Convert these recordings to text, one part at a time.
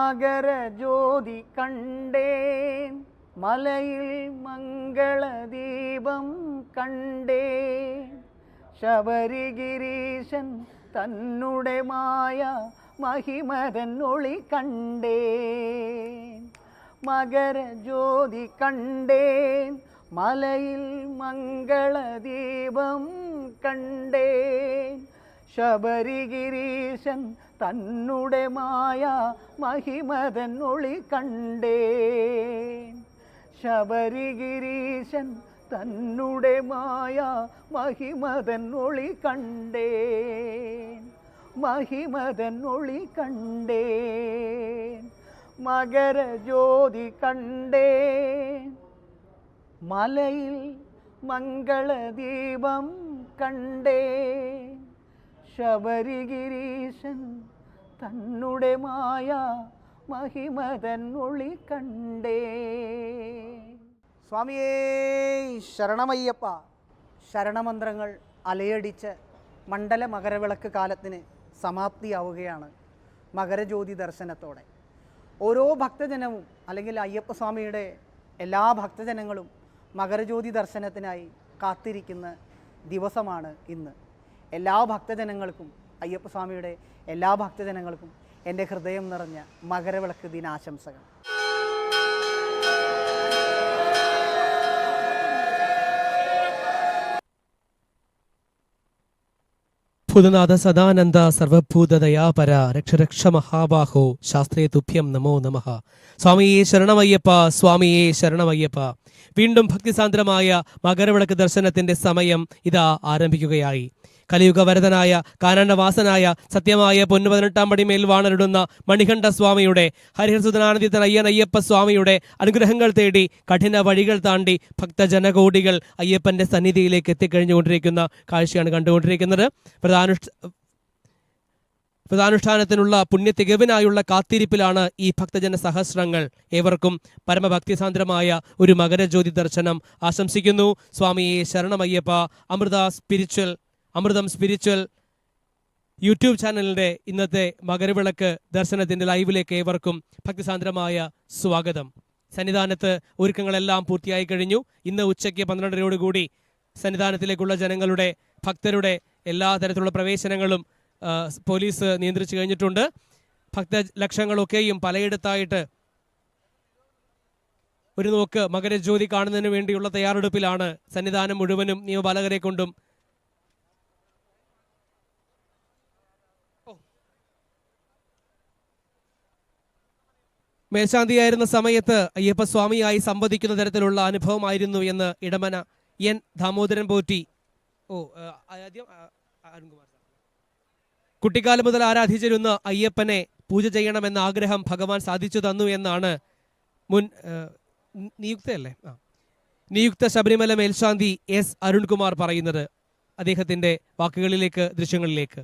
മകരജ്യോതി കണ്ടേ മലയിൽ മംഗളദീപം കണ്ടേ ശബരിഗിരീശൻ തന്നുടെ മായ മഹിമരൻ ഒളി കണ്ടേ മകര ജ്യോതി കണ്ടേൻ. മലയിൽ മംഗളദീപം കണ്ടേ ശബരിഗിരീശൻ തന്നുടെ മായ മഹിമതൻ ഒളി കണ്ടേ ശബരിഗിരീശൻ തന്നുടെ മായ മഹിമതൻ ഒളി കണ്ടേ മഹിമതൻ ഒളി കണ്ടേ മകരജ്യോതി കണ്ടേ മലയിൽ മംഗളദീപം കണ്ടേ ശബരിഗിരീശൻ തന്നുടെ മായ മഹിമതൻ ഒളി കണ്ടേ. സ്വാമിയേ ശരണമയ്യപ്പ ശരണമന്ത്രങ്ങൾ അലയടിച്ച് മണ്ഡല മകരവിളക്ക് കാലത്തിന് സമാപ്തിയാവുകയാണ് മകരജ്യോതി ദർശനത്തോടെ. ഓരോ ഭക്തജനവും അല്ലെങ്കിൽ അയ്യപ്പസ്വാമിയുടെ എല്ലാ ഭക്തജനങ്ങളും മകരജ്യോതി ദർശനത്തിനായി കാത്തിരിക്കുന്ന ദിവസമാണ് ഇന്ന്. എല്ലാ ഭക്തജനങ്ങൾക്കും അയ്യപ്പസ്വാമിയുടെ എല്ലാ ഭക്തജനങ്ങൾക്കും എന്റെ ഹൃദയം നിറഞ്ഞ മകരവിളക്ക് ദിനാശംസകൾ. ഭൂതനാഥ സദാനന്ദ സർവഭൂതദയാപര രക്ഷരക്ഷ മഹാബാഹോ ശാസ്ത്രീയ തുഭ്യം നമോ നമ. സ്വാമിയെ ശരണമയ്യപ്പ സ്വാമിയെ ശരണമയ്യപ്പ. വീണ്ടും ഭക്തിസാന്ദ്രമായ മകരവിളക്ക് ദർശനത്തിന്റെ സമയം ഇതാ ആരംഭിക്കുകയായി. കലിയുഗ വരതനായ കാനണ്ടവാസനായ സത്യമായ പൊന്നു പതിനെട്ടാം പടി മേൽവാണരിടുന്ന മണികണ്ഠ സ്വാമിയുടെ ഹരിഹർസുദനാനന്ദിത്തൻ അയ്യൻ അയ്യപ്പ സ്വാമിയുടെ അനുഗ്രഹങ്ങൾ തേടി കഠിന വഴികൾ താണ്ടി ഭക്തജനകോടികൾ അയ്യപ്പന്റെ സന്നിധിയിലേക്ക് എത്തിക്കഴിഞ്ഞുകൊണ്ടിരിക്കുന്ന കാഴ്ചയാണ് കണ്ടുകൊണ്ടിരിക്കുന്നത്. വ്രതാനുഷ്ഠാനത്തിനുള്ള പുണ്യ തികവിനായുള്ള കാത്തിരിപ്പിലാണ് ഈ ഭക്തജന സഹസ്രങ്ങൾ. ഏവർക്കും പരമഭക്തിസാന്ദ്രമായ ഒരു മകരജ്യോതി ദർശനം ആശംസിക്കുന്നു. സ്വാമിയെ ശരണമയ്യപ്പ Amrita spiritual Amritham spiritual YouTube ചാനലിന്റെ ഇന്നത്തെ മകരവിളക്ക് ദർശനത്തിന്റെ ലൈവിലേക്ക് ഏവർക്കും ഭക്തിസാന്ദ്രമായ സ്വാഗതം. സന്നിധാനത്ത് ഒരുക്കങ്ങളെല്ലാം പൂർത്തിയായി കഴിഞ്ഞു. ഇന്ന് ഉച്ചയ്ക്ക് പന്ത്രണ്ടരയോടുകൂടി സന്നിധാനത്തിലേക്കുള്ള ജനങ്ങളുടെ ഭക്തരുടെ എല്ലാ തരത്തിലുള്ള പ്രവേശനങ്ങളും പോലീസ് നിയന്ത്രിച്ചു കഴിഞ്ഞിട്ടുണ്ട്. ഭക്ത ലക്ഷങ്ങളൊക്കെയും പലയിടത്തായിട്ട് ഒരു നോക്ക് മകരജ്യോതി കാണുന്നതിന് വേണ്ടിയുള്ള തയ്യാറെടുപ്പിലാണ് സന്നിധാനം മുഴുവനും നിയമപാലകരെ കൊണ്ടും മേൽശാന്തിയായിരുന്ന സമയത്ത് അയ്യപ്പസ്വാമിയായി സംവദിക്കുന്ന തരത്തിലുള്ള അനുഭവമായിരുന്നു എന്ന് ഇടമന എൻ ദാമോദരൻ പോറ്റി. ഓ ആദ്യം അരുൺകുമാർ. കുട്ടിക്കാലം മുതൽ ആരാധിച്ചിരുന്ന അയ്യപ്പനെ പൂജ ചെയ്യണമെന്ന ആഗ്രഹം ഭഗവാൻ സാധിച്ചു തന്നു എന്നാണ് മുൻ നിയുക്തയല്ലേ? ആ. നിയുക്ത ശബരിമല മേൽശാന്തി എസ് അരുൺകുമാർ പറയുന്നത്. അദ്ദേഹത്തിന്റെ വാക്കുകളിലേക്ക് ദൃശ്യങ്ങളിലേക്ക്.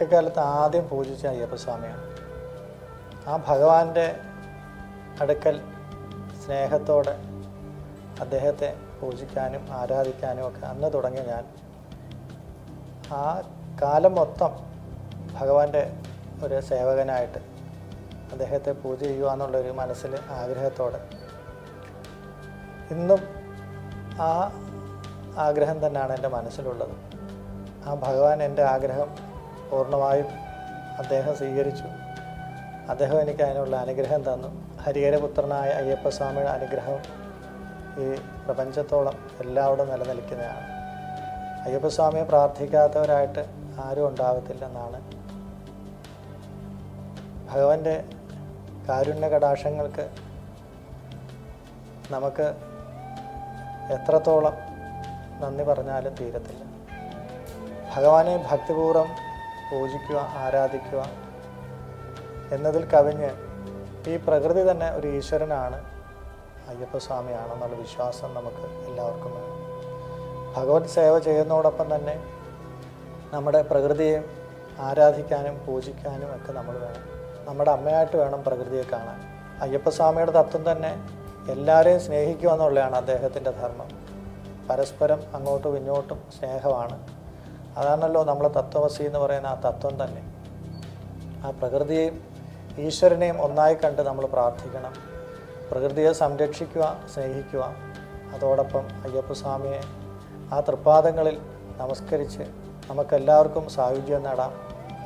കുട്ടിക്കാലത്ത് ആദ്യം പൂജിച്ച അയ്യപ്പസ്വാമിയാണ് ആ ഭഗവാന്റെ അടുക്കൽ സ്നേഹത്തോടെ അദ്ദേഹത്തെ പൂജിക്കാനും ആരാധിക്കാനും ഒക്കെ അന്ന് തുടങ്ങി ഞാൻ ആ കാലം മൊത്തം ഭഗവാന്റെ ഒരു സേവകനായിട്ട് അദ്ദേഹത്തെ പൂജ ചെയ്യുക എന്നുള്ളൊരു മനസ്സിൽ ആഗ്രഹത്തോടെ ഇന്നും ആ ആഗ്രഹം തന്നെയാണ് എന്റെ മനസ്സിലുള്ളത്. ആ ഭഗവാൻ എന്റെ ആഗ്രഹം പൂർണമായും അദ്ദേഹം സ്വീകരിച്ചു. അദ്ദേഹം എനിക്ക് അതിനുള്ള അനുഗ്രഹം തന്നു. ഹരിഹരപുത്രനായ അയ്യപ്പസ്വാമിയുടെ അനുഗ്രഹം ഈ പ്രപഞ്ചത്തോളം എല്ലാവരും നിലനിൽക്കുന്നതാണ്. അയ്യപ്പസ്വാമിയെ പ്രാർത്ഥിക്കാത്തവരായിട്ട് ആരും ഉണ്ടാകത്തില്ലെന്നാണ് ഭഗവാന്റെ കാരുണ്യ കടാക്ഷങ്ങൾക്ക് നമുക്ക് എത്രത്തോളം നന്ദി പറഞ്ഞാലും തീരത്തില്ല. ഭഗവാനെ ഭക്തിപൂർവം പൂജിക്കുക ആരാധിക്കുക എന്നതിൽ കവിഞ്ഞ് ഈ പ്രകൃതി തന്നെ ഒരു ഈശ്വരനാണ് അയ്യപ്പസ്വാമിയാണെന്നുള്ള വിശ്വാസം നമുക്ക് എല്ലാവർക്കും വേണം. ഭഗവത് സേവ ചെയ്യുന്നതോടൊപ്പം തന്നെ നമ്മുടെ പ്രകൃതിയെ ആരാധിക്കാനും പൂജിക്കാനും ഒക്കെ നമ്മൾ വേണം. നമ്മുടെ അമ്മയായിട്ട് വേണം പ്രകൃതിയെ കാണാൻ. അയ്യപ്പസ്വാമിയുടെ തത്വം തന്നെ എല്ലാവരെയും സ്നേഹിക്കുക എന്നുള്ളതാണ് അദ്ദേഹത്തിന്റെ ധർമ്മം. പരസ്പരം അങ്ങോട്ടും ഇങ്ങോട്ടും സ്നേഹമാണ്. അതാണല്ലോ നമ്മളെ തത്വവസി എന്ന് പറയുന്ന ആ തത്വം തന്നെ. ആ പ്രകൃതിയെയും ഈശ്വരനെയും ഒന്നായി കണ്ട് നമ്മൾ പ്രാർത്ഥിക്കണം. പ്രകൃതിയെ സംരക്ഷിക്കുക സ്നേഹിക്കുക. അതോടൊപ്പം അയ്യപ്പസ്വാമിയെ ആ തൃപ്പാദങ്ങളിൽ നമസ്കരിച്ച് നമുക്കെല്ലാവർക്കും സായുജ്യം നേടാം.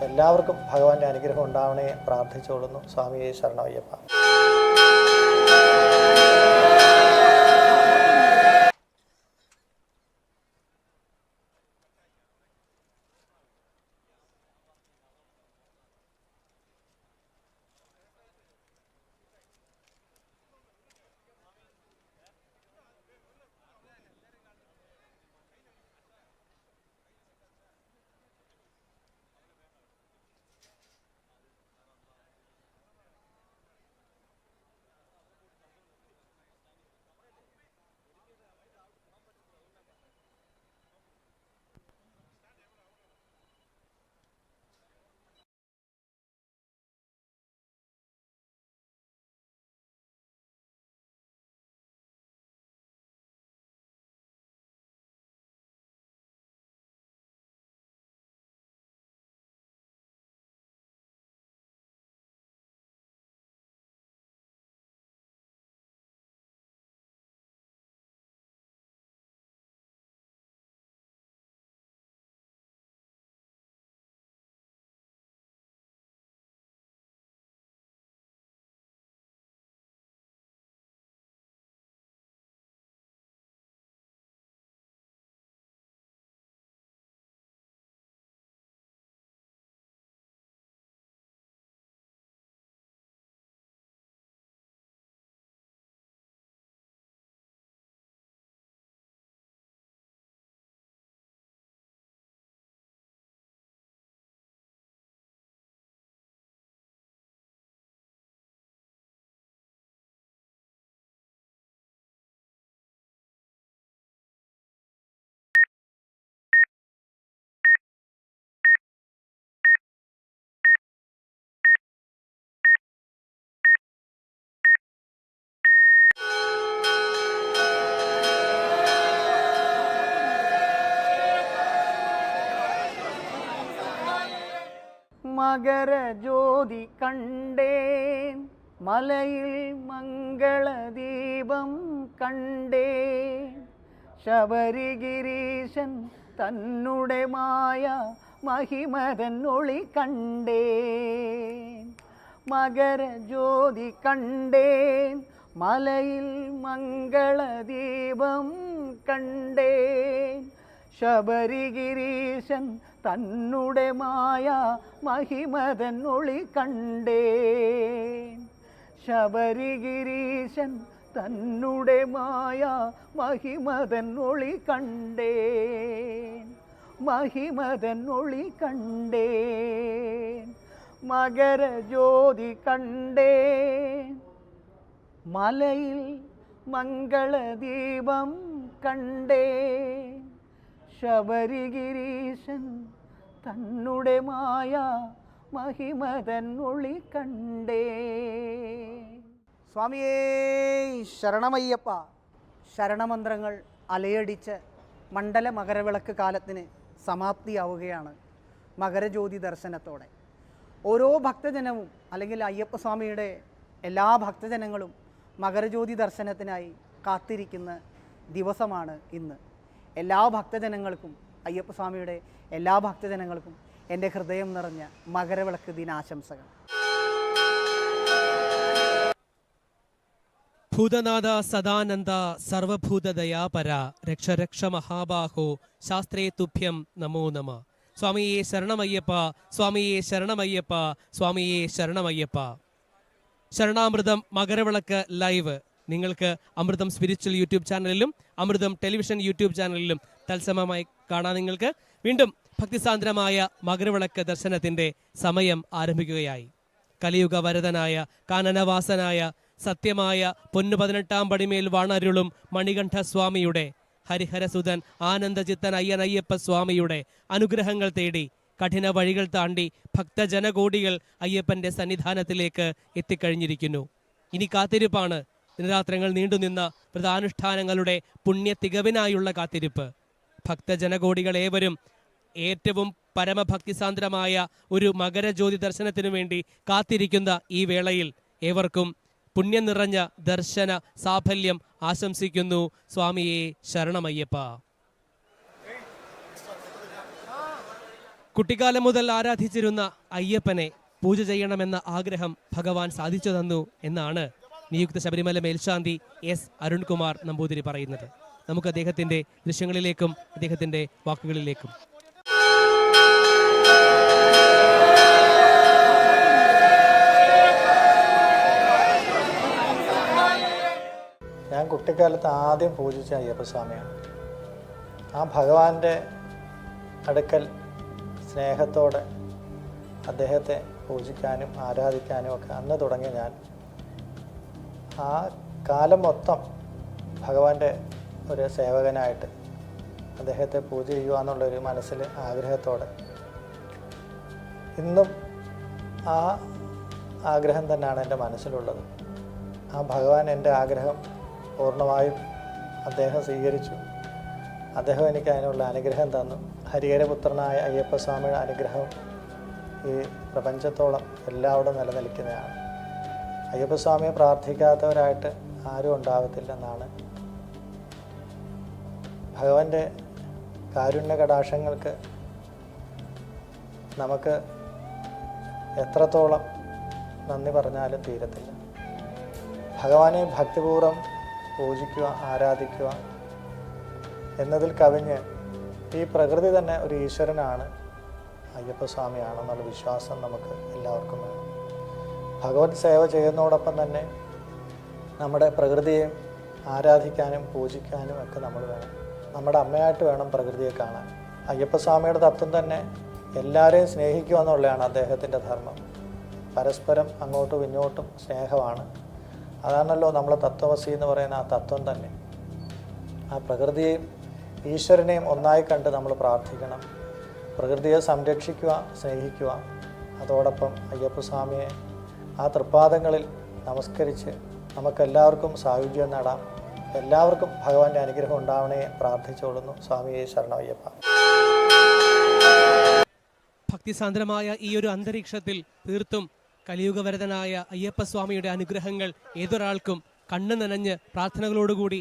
എല്ലാവർക്കും ഭഗവാന്റെ അനുഗ്രഹം ഉണ്ടാവണേ പ്രാർത്ഥിച്ചുകൊള്ളുന്നു. സ്വാമിയെ ശരണമയ്യപ്പ മകരജ്യോതി കണ്ടേൻ. മലയിൽ മംഗളദീപം കണ്ടേ ശബരിഗിരീശൻ തന്നുടെ മായ മഹിമതൻ ഒളി മകര ജ്യോതി കണ്ടേൻ. മലയിൽ മംഗളദീപം കണ്ടേ ശബരിഗിരീശൻ തന്നുടെ മായ മഹിമതൻ ഒളി കണ്ടേ ശബരിഗിരീശൻ തന്നുടെ മായ മഹിമതൻ ഒളി കണ്ടേ മഹിമതൻ ഒളി കണ്ടേ മകരജ്യോതി കണ്ടേ മലയിൽ മംഗളദീപം കണ്ടേ ശബരിഗിരീശൻ തന്നുടെ മായ മഹിമതൻ ഒളി കണ്ടേ. സ്വാമിയേ ശരണമയ്യപ്പ ശരണമന്ത്രങ്ങൾ അലയടിച്ച് മണ്ഡല മകരവിളക്ക് കാലത്തിന് സമാപ്തിയാവുകയാണ് മകരജ്യോതി ദർശനത്തോടെ. ഓരോ ഭക്തജനവും അല്ലെങ്കിൽ അയ്യപ്പസ്വാമിയുടെ എല്ലാ ഭക്തജനങ്ങളും മകരജ്യോതി ദർശനത്തിനായി കാത്തിരിക്കുന്ന ദിവസമാണ് ഇന്ന്. എല്ലാ ഭക്തജനങ്ങൾക്കും അയ്യപ്പസ്വാമിയുടെ എല്ലാ ഭക്തജനങ്ങൾക്കും എന്റെ ഹൃദയം നിറഞ്ഞ മകരവിളക്ക് ദിനാശംസകൾ. ഭൂതനാഥ സദാനന്ദ സർവഭൂതദയാപര രക്ഷ രക്ഷ മഹാബാഹോ ശാസ്ത്രേ തുഭ്യം നമോ നമ. സ്വാമിയെ ശരണമയ്യപ്പ സ്വാമിയെ ശരണമയ്യപ്പ സ്വാമിയെ ശരണമയ്യപ്പ. ശരണാമൃതം മകരവിളക്ക് ലൈവ്. നിങ്ങൾക്ക് അമൃതം സ്പിരിച്വൽ യൂട്യൂബ് ചാനലിലും അമൃതം ടെലിവിഷൻ യൂട്യൂബ് ചാനലിലും തത്സമമായി കാണാൻ നിങ്ങൾക്ക് വീണ്ടും ഭക്തിസാന്ദ്രമായ മകരവിളക്ക് ദർശനത്തിന്റെ സമയം ആരംഭിക്കുകയായി. കലിയുഗ വരതനായ കാനനവാസനായ സത്യമായ പൊന്നു പതിനെട്ടാം പടിമേൽ വാണരുളും മണികണ്ഠ സ്വാമിയുടെ ഹരിഹരസുതൻ ആനന്ദചിത്തൻ അയ്യനയ്യപ്പ സ്വാമിയുടെ അനുഗ്രഹങ്ങൾ തേടി കഠിന വഴികൾ താണ്ടി ഭക്തജനകോടികൾ അയ്യപ്പന്റെ സന്നിധാനത്തിലേക്ക് എത്തിക്കഴിഞ്ഞിരിക്കുന്നു. ഇനി കാത്തിരിപ്പാണ് ദിനരാത്രങ്ങൾ നീണ്ടുനിന്ന വ്രതാനുഷ്ഠാനങ്ങളുടെ പുണ്യ തികവിനായുള്ള കാത്തിരിപ്പ്. ഭക്തജനകോടികൾ ഏവരും ഏറ്റവും പരമഭക്തിസാന്ദ്രമായ ഒരു മകരജ്യോതി ദർശനത്തിനു വേണ്ടി കാത്തിരിക്കുന്ന ഈ വേളയിൽ ഏവർക്കും പുണ്യം നിറഞ്ഞ ദർശന സാഫല്യം ആശംസിക്കുന്നു സ്വാമിയെ ശരണമയ്യപ്പ. കുട്ടിക്കാലം മുതൽ ആരാധിച്ചിരുന്ന അയ്യപ്പനെ പൂജ ചെയ്യണമെന്ന ആഗ്രഹം ഭഗവാൻ സാധിച്ചു തന്നു എന്നാണ് നിയുക്ത ശബരിമല മേൽശാന്തി എസ് അരുൺകുമാർ നമ്പൂതിരി പറയുന്നത്. നമുക്ക് അദ്ദേഹത്തിന്റെ ദൃശ്യങ്ങളിലേക്കും അദ്ദേഹത്തിന്റെ വാക്കുകളിലേക്കും. ഞാൻ കുട്ടിക്കാലത്ത് ആദ്യം പൂജിച്ച അയ്യപ്പസ്വാമിയാണ്. ആ ഭഗവാന്റെ അടുക്കൽ സ്നേഹത്തോടെ അദ്ദേഹത്തെ പൂജിക്കാനും ആരാധിക്കാനും ഒക്കെ അന്ന് തുടങ്ങി ഞാൻ ആ കാലം മൊത്തം ഭഗവാന്റെ ഒരു സേവകനായിട്ട് അദ്ദേഹത്തെ പൂജ ചെയ്യുക എന്നുള്ളൊരു മനസ്സിൽ ആഗ്രഹത്തോടെ ഇന്നും ആ ആഗ്രഹം തന്നെയാണ് എന്റെ മനസ്സിലുള്ളത്. ആ ഭഗവാൻ എന്റെ ആഗ്രഹം പൂർണമായും അദ്ദേഹം സ്വീകരിച്ചു. അദ്ദേഹം എനിക്ക് അതിനുള്ള അനുഗ്രഹം തന്നു. ഹരിഹരപുത്രനായ അയ്യപ്പസ്വാമിയുടെ അനുഗ്രഹം ഈ പ്രപഞ്ചത്തോളം എല്ലാവരും നിലനിൽക്കുന്നതാണ്. അയ്യപ്പസ്വാമിയെ പ്രാർത്ഥിക്കാത്തവരായിട്ട് ആരും ഉണ്ടാവത്തില്ലെന്നാണ്. ഭഗവാന്റെ കാരുണ്യ കടാക്ഷങ്ങൾക്ക് നമുക്ക് എത്രത്തോളം നന്ദി പറഞ്ഞാലും തീരത്തില്ല. ഭഗവാനെ ഭക്തിപൂർവം പൂജിക്കുക ആരാധിക്കുക എന്നതിൽ കവിഞ്ഞ് ഈ പ്രകൃതി തന്നെ ഒരു ഈശ്വരനാണ് അയ്യപ്പസ്വാമിയാണെന്നുള്ള വിശ്വാസം നമുക്ക് എല്ലാവർക്കും വേണം ഭഗവത് സേവ ചെയ്യുന്നതോടൊപ്പം തന്നെ നമ്മുടെ പ്രകൃതിയെ ആരാധിക്കാനും പൂജിക്കാനും ഒക്കെ നമ്മൾ വേണം. നമ്മുടെ അമ്മയായിട്ട് വേണം പ്രകൃതിയെ കാണാൻ. അയ്യപ്പസ്വാമിയുടെ തത്വം തന്നെ എല്ലാവരെയും സ്നേഹിക്കുക എന്നുള്ളതാണ് അദ്ദേഹത്തിന്റെ ധർമ്മം. പരസ്പരം അങ്ങോട്ടും ഇങ്ങോട്ടും സ്നേഹമാണ്. അതാണല്ലോ നമ്മളെ തത്വമസി എന്ന് പറയുന്ന ആ തത്വം തന്നെ. ആ പ്രകൃതിയെയും ഈശ്വരനെയും ഒന്നായി കണ്ട് നമ്മൾ പ്രാർത്ഥിക്കണം. പ്രകൃതിയെ സംരക്ഷിക്കുക സ്നേഹിക്കുക. അതോടൊപ്പം അയ്യപ്പസ്വാമിയെ ആ തൃപ്പാദങ്ങളിൽ നമസ്കരിച്ച് നമുക്കെല്ലാവർക്കും സായുജ്യം നേടാം. എല്ലാവർക്കും ഭഗവാന്റെ അനുഗ്രഹം ഉണ്ടാവണേ പ്രാർത്ഥിച്ചോളുന്നു സ്വാമിയെ ശരണമയ്യപ്പ ഭക്തിസാന്ദ്രമായ ഈ ഒരു അന്തരീക്ഷത്തിൽ തീർത്തും കലിയുഗവരതനായ അയ്യപ്പസ്വാമിയുടെ അനുഗ്രഹങ്ങൾ ഏതൊരാൾക്കും കണ്ണു നനഞ്ഞ് പ്രാർത്ഥനകളോടുകൂടി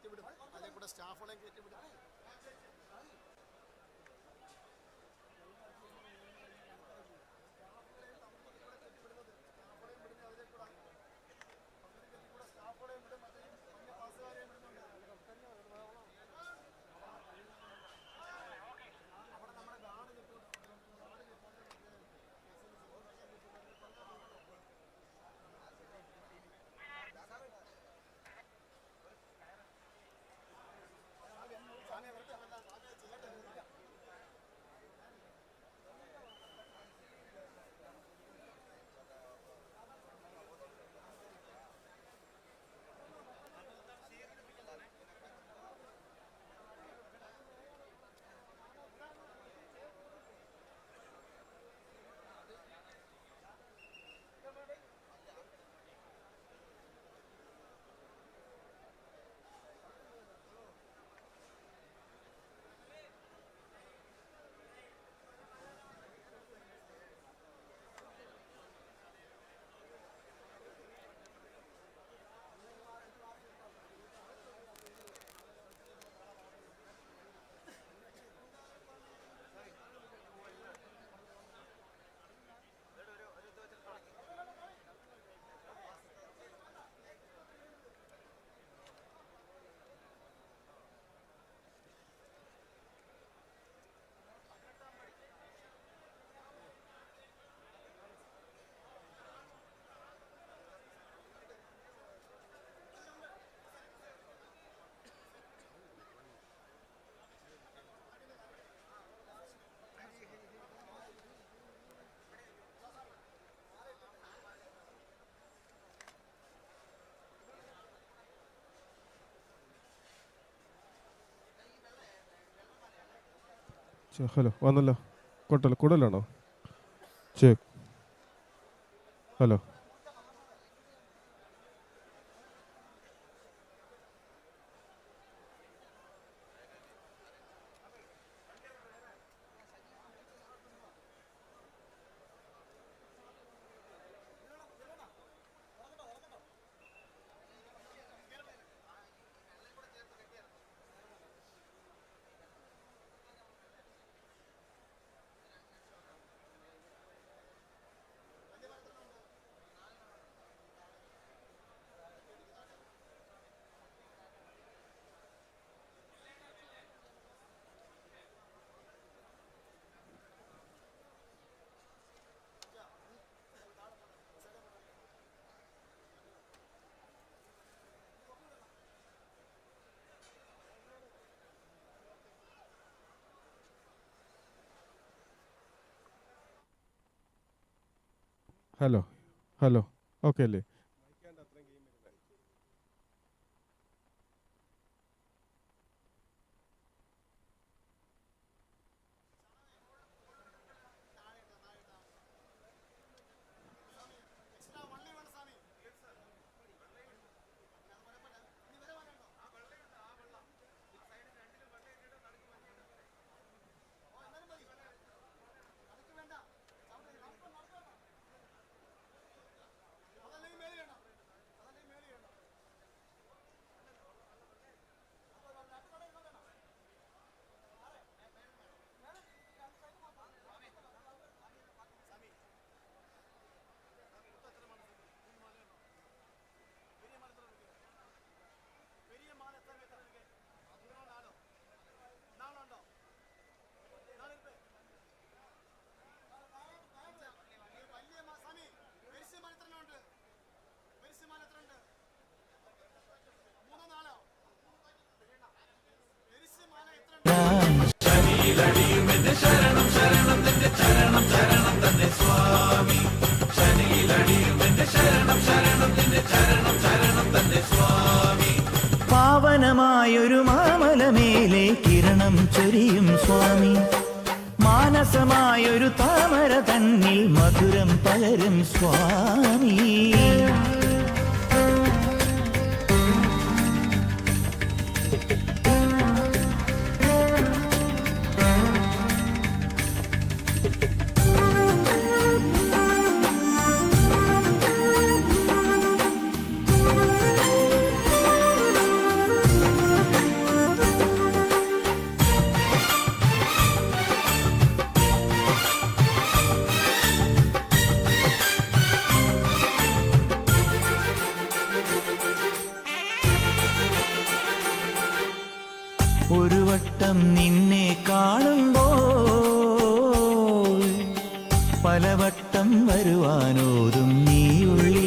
കയറ്റിവിടും. അതിലെ കൂടെ സ്റ്റാഫുകളെയും കയറ്റിവിടും. ഹലോ വന്നല്ലോ. കൊട്ടല്ല കൂടുതലാണോ? Check hello hello. Hello. Okay hello hello okay സ്വാമി പാവനമായൊരു മാമലമേലെ കിരണം ചൊരിയും സ്വാമി. മാനസമായൊരു താമര തന്നിൽ മധുരം പകരും സ്വാമി. ഒരു വട്ടം നിന്നെ കാണുമ്പോൾ പലവട്ടം വരുവാനോതും നീ ഒരു